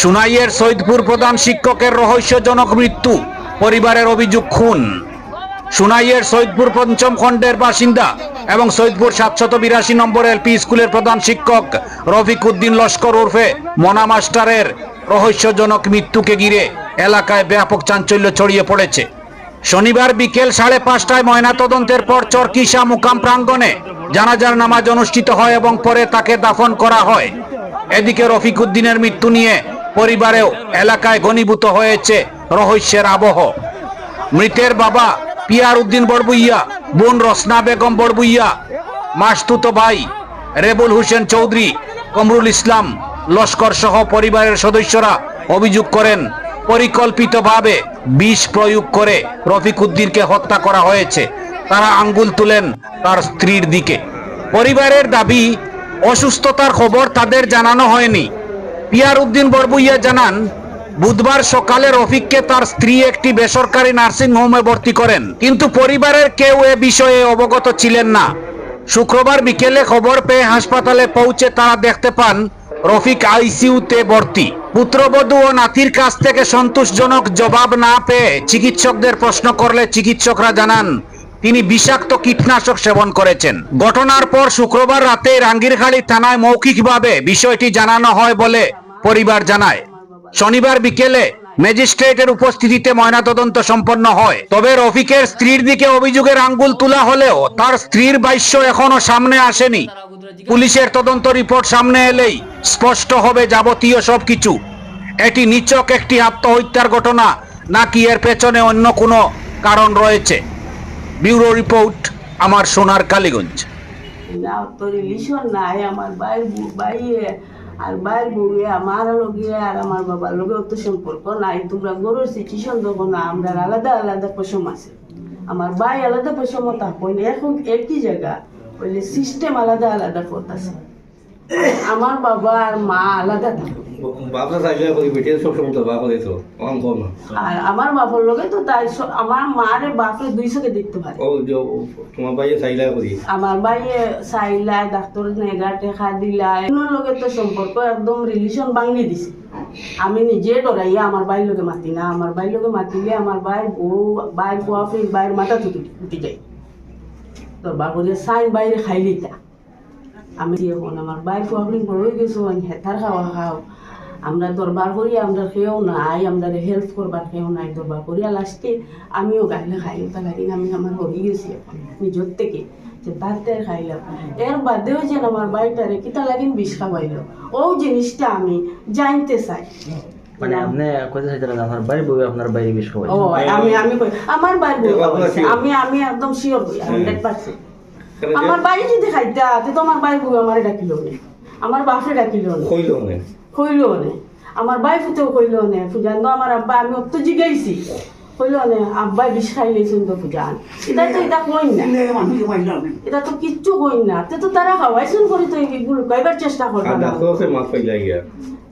সুনাইয়ের সৈদপুর প্রধান শিক্ষকের রহস্যজনক মৃত্যু, পরিবারের অভিযোগ খুন। সুনাইয়ের সৈদপুর পঞ্চম খণ্ডের বাসিন্দা এবং সৈদপুর সাতশত বিরাশি নম্বর এলপি স্কুলের প্রধান শিক্ষক রফিক উদ্দিন লস্কর ওরফে মনা মাস্টারের রহস্যজনক মৃত্যুকে ঘিরে এলাকায় ব্যাপক চাঞ্চল্য ছড়িয়ে পড়েছে। শনিবার বিকেল সাড়ে পাঁচটায় ময়নাতদন্তের পর চরকিসা মুকাম প্রাঙ্গণে জানাজার নামাজ অনুষ্ঠিত হয় এবং পরে তাকে দাফন করা হয়। এদিকে রফিক উদ্দিনের মৃত্যু নিয়ে পরিবারেও এলাকায় ঘনীভূত হয়েছে রহস্যের আবহ। মৃতের বাবা পিয়ার উদ্দিন বড়বুইয়া বোন রসনা বেগম বড়বুইয়া মাসতুত ভাই রেবুল হোসেন চৌধুরী, কমরুল ইসলাম লস্কর সহ পরিবারের সদস্যরা অভিযোগ করেন, পরিকল্পিতভাবে বিষ প্রয়োগ করে রফিক উদ্দিনকে হত্যা করা হয়েছে। তারা আঙ্গুল তুলেন তার স্ত্রীর দিকে। পরিবারের দাবি অসুস্থতার খবর তাদের জানানো হয়নি। পিয়ার উদ্দিন বরবুইয়া জানান, বুধবার সকালে রফিককে তার স্ত্রী একটি বেসরকারি নার্সিং হোমে ভর্তি করেন। কিন্তু পরিবারের কেউ এ বিষয়ে অবগত ছিলেন না। শুক্রবার বিকেলে খবর পেয়ে হাসপাতালে পৌঁছে তারা দেখতে পান, রফিক আইসিইউতে ভর্তি। পুত্রবধূ ও নাতির কাছ থেকে সন্তোষজনক জবাব না পেয়ে চিকিৎসকদের প্রশ্ন করলে চিকিৎসকরা জানান তিনি বিষাক্ত কীটনাশক সেবন করেছেন। ঘটনার পর শুক্রবার রাতে রাঙ্গিরখালী থানায় মৌখিকভাবে বিষয়টি জানানো হয় বলে পরিবার জানায়। শনিবার বিকেলে ম্যাজিস্ট্রেটের উপস্থিতিতে ময়নাতদন্ত সম্পন্ন হয়। তবে রফিকের স্ত্রীর দিকে অভিযোগের আঙ্গুল তোলা হলেও তার স্ত্রীর ভাষ্য এখনও সামনে আসেনি। পুলিশের তদন্ত রিপোর্ট সামনে এলেই স্পষ্ট হবে যাবতীয় সবকিছু। এটি নিচক একটি আত্মহত্যার ঘটনা, নাকি এর পেছনে অন্য কোনো কারণ রয়েছে? ব্যুরো রিপোর্ট আমার সোনার কালীগঞ্জ। না নাই আমার আর বাইর বউয়ে, আমার লগে আর আমার বাবার লগে অত সম্পর্ক নাই। তোমরা গরুর সিচুয়েশন দেখো না, আমরা আলাদা আলাদা পশম আছে। আমার ভাই আলাদা পশম থাকুন এখন একই জায়গা। বললে সিস্টেম আলাদা আলাদা পথ আছে। আমার বাবা আর মা আলাদা থাকে। বাপরা চাইলে করি বেটিয়ে সব তো বাপ দিত কম কম আর আমার বাবার লগে তো তাই আমার মারে বাপরে দুই দেখতে পারে ও তোমার বাইরে চাইলে করি আমার বাইয়ে চাইলাই ডাক্তার নেগা টেকা দিলাই কোনো লগে তো সম্পর্ক একদম রিলেশন ভাঙি দিছে। আমি নিজে ডরাইয়া আমার বাইর লগে মাতি না আমার বাইর লগে মাতিলে আমার বাইর বউ বাইর বুয়া ফির বাইর মাথা তুটি উঠি যায়। তো বাবুরে সাইন বাইরে খাইলি তা আমি এখন আমার বাইর বুয়া ফির বড় হয়ে গেছো আমি হেতার খাওয়া খাও। আমরা দরবার করি আমরা খেয়েও নাই আমরা হেল্প করবার খেয়েও নাই দরবার করিয়া লাস্টে আমিও গাইলে খাই তা লাগিন আমি আমার হরি গেছি এখন নিজের থেকে যে তাতে খাইলাম। এর বাদেও যেন আমার বাড়িটারে কিতা লাগিন বিষ খাওয়াইল। ও জিনিসটা আমি জানতে চাই। মানে আপনি চাইছিলেন আমার বাড়ি বউ আপনার বাড়ি বেশ খাওয়াই ও আমি আমি আমার বাড়ি বউ. আমি আমি একদম শিওর আমার বাড়ি যদি খাইতা তো আমার বাড়ি বউ আমার ডাকিল নে। আমার বাপে ডাকিল নে। কইল না। কইল নে। আমার বাই ফুতেও কইল নে পূজান তো আমার আব্বা আমি অত জিগাইছি। কইল নে আব্বাই বিষ খাইলেছেন তো পূজান এটা তো এটা কই না। এটা তো কিচ্ছু কই না। তে তো তারা খাওয়াইছেন করে তো এগুলো কইবার চেষ্টা করবা না। ডাক্তার সে মাছ পাইলা গিয়া।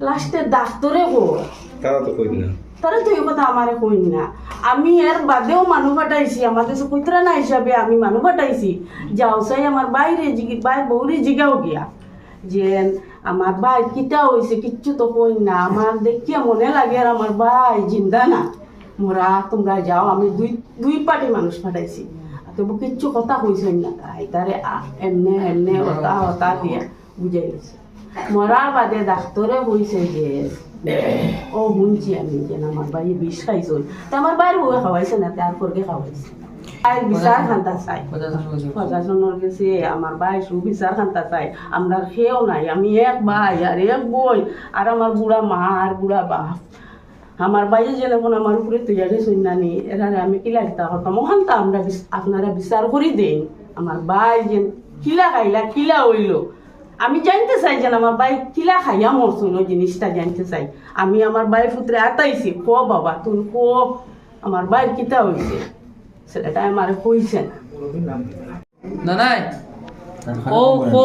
লাস্টে ডাক্তরে কো। তারা তো কই না। তারা তো এই কথা আমারে কই না। আমি এর বাদেও মানুষ পাঠাইছি আমার কাছে কইতরা না হিসাবে আমি মানুষ পাঠাইছি। যাও চাই আমার বাইরে জিগি বাই বৌরি জিগাও গিয়া। যে আমার ভাই কিটা হয়েছে কিচ্ছু তো কই না। আমার দেখিয়া মনে লাগে আর আমার ভাই জিন্দা না। মোরা তোমরা যাও, আমি দুই দুই পার্টি মানুষ পাঠাইছি। তবু কিচ্ছু কথা কইছেন না। তারে এমনে এমনে, হতা হতা দিয়া বুঝাই গেছে মরার বাদে ডাক্তরে কইছে যে, ও শুনছি আমি যে আমার বাড়ি বিষ খাইছো। আমার বাড়ির বউয়ে খাওয়াইছে না তারপরকে খাওয়াইছে। বিচার খান্তা চাই। প্রশাসনের কাছে আমার ভাই সুবিচার খান্তা চাই আমরা খেয়েও নাই আমি এক ভাই আর এক বই আর আমার বুড়া মা আর বুড়া বাপ। আমার বাইরে যে যখন আমার উপরে তৈরি সৈন্যানি এরারে আমি কিলা আমরা আপনারা বিচার করি দেন। আমার ভাই যে কিলা খাইলা কিলা হইল। আমি জানতে চাই যেন আমার ভাই কিলা খাইয়া মরছুন ওই জিনিসটা জানতে চাই। আমি আমার ভাই পুত্রে আতাইছি ক বাবা তুই কো আমার ভাই কিতা হইছে? সেটা আমার কইছে না। নাই ও ও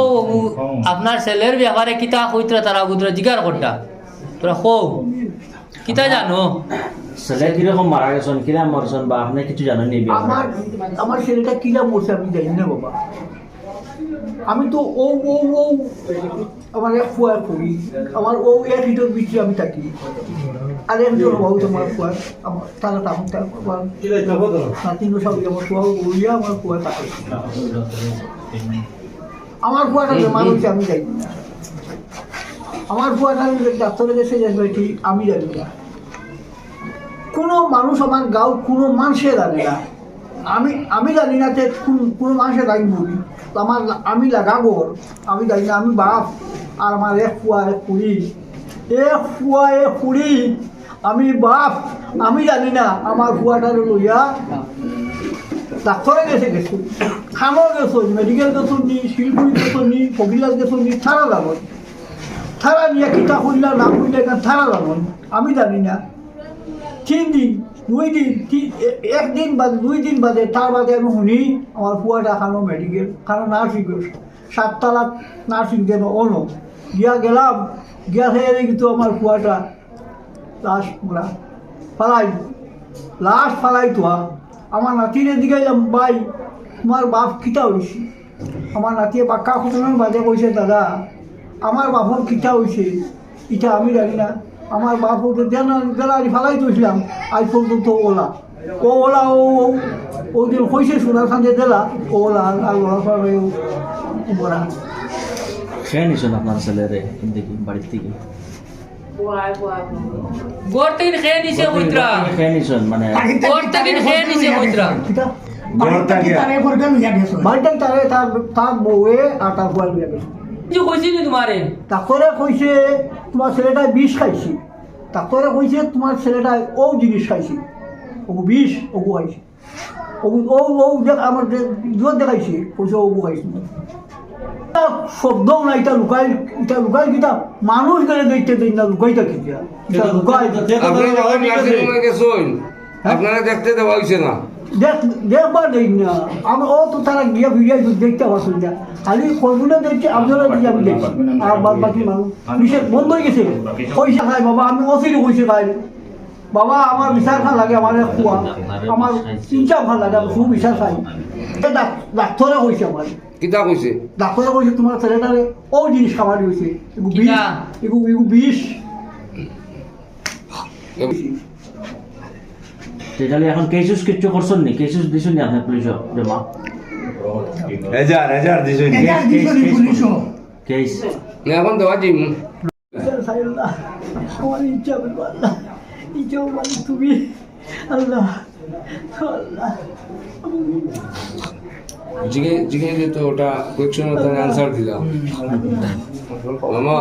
আপনার ছেলের ব্যাপারে কিতা কইতরা তারা গুদরা জিগার করটা? তোরা কো কিতা জানো? ছেলে কীরকম মারা গেছেন কিরা মরছেন বা আপনি কিছু জানেন নি আমার আমার ছেলেটা কিরা মরছে আমি জানি না বাবা। আমি তো ও ও ও আমার এক ফুয়ার করি। আমার ও এক হিটোর বিচি আমি থাকি। আর এক একজন বাবু তোমার ফুয়ার। আমার তারা তাহলে আমার নাতিনো সব আমার ফুয়া বলিয়া আমার ফুয়া থাকে। আমার ফুয়াটা বেমার হচ্ছে আমি জানি না। আমার ফুয়াটা ডাক্তারের কাছে যাবে ঠিক আমি জানি না। কোনো মানুষ আমার গাঁও কোনো মানুষে জানে না। আমি আমি জানি না যে কোন- কোনো মানুষের বলি তো আমার আমি লাগাবো আমি জানি না আমি বাপ আর আমার এক ফুয়া এক কুড়ি। এক ফুয়া এক কুড়ি, আমি বাপ আমি জানি না, আমার ফুয়াটার লইয়া ডাক্তারে গেছে গেছো। খানো গেছো মেডিকেল গেছো নি শিলপুরি গেছো নি ফকিলাল গেছো নি, থানা যাব। থানা নিয়ে কিতা খুললা না খুললে এখানে লাগন আমি জানি না। তিন দিন দুই দিন একদিন বাদে, দুই দিন বাদে তার বাদে আমি শুনি আমার ফুয়াটা খানো মেডিকেল খানো নার্সিং সাততলা নার্সিং কেন অনো গিয়া গেলাম গিয়া থেকে কিন্তু আমার ফুয়াটা লাশ মোরা ফালাই লাশ ফালাই তো আমার নাতিনের দিকে এলাম ভাই তোমার বাপ কিতা হয়েছে আমার নাতিয়ে বাক্কা খুঁজনের বাদে কইছে দাদা আমার বাপর কিতা হয়েছে এটা আমি জানি না। আমার বাপ গেলারি ফালাই দিয়েছিলাম আজ পর্যন্ত ওলা। ও ওলা ও ও- ও দিন হয়েছে সোনার খান্দে দিলা ও ওলা আর ওলা ওরা খেয়ে নিছেন আপনার ছেলেরে দেখি বাড়ির থেকে খেয়ে নিছে কইত্রা খেয়ে নিছেন মানে খেয়ে নিছে বাড়িতে তারে তার তার বউয়ে আর তার গেছে। কিছু কইছি নি তোমারে? ডাক্তারে কইছে তোমার ছেলেটা বিষ খাইছি। ডাক্তারে কইছে তোমার ছেলেটা ও জিনিস খাইছি। ওগু বিষ ওগু খাইছি। ওগু ও ও আমার জোর দেখাইছে। কইছে ওগু খাইছি। শব্দও না এটা লুকাই এটা লুকাই কিতা? মানুষ গেলে দেখতে দিন না লুকাই আপনারা নার্সিং হোমে গেছেন আপনারা দেখতে দেওয়া হয়েছে না? দেখবার দেই না। আমি ও তো তারা গিয়া ভিডিও দেখতে পারছেন না। খালি আপনারা দিয়ে দেখছি। আর বাদ বাকি মানুষ। বন্ধ হয়ে গেছে। পয়সা খাই বাবা আমি অসিরি কইছে খাই বাবা আমার বিচার খান লাগে আমার খোয়া আমার চিন্তা ভালো লাগে আমি খুব বিচার খাই ডাক্তরে কইছে আমার। কিতা কইছে? ডাক্তরে কইছে তোমার ছেলেটারে ও জিনিস খাবার বিষ এগু বিষ। তেজালি এখন কেসুস কিচ্ছু করছেন নি? কেসুস দিছেন নি আপনি পুলিশ জমা হাজার হাজার দিছুন কেস না এখন দেওয়া আল্লাহ আমার ইচ্ছা বলব আল্লাহ ইচ্ছা মানে তুমি আল্লাহ আল্লাহ। জিগে জিগে তো ওটা কোয়েকশন ওটা অ্যান্সার দিলাম। মামা।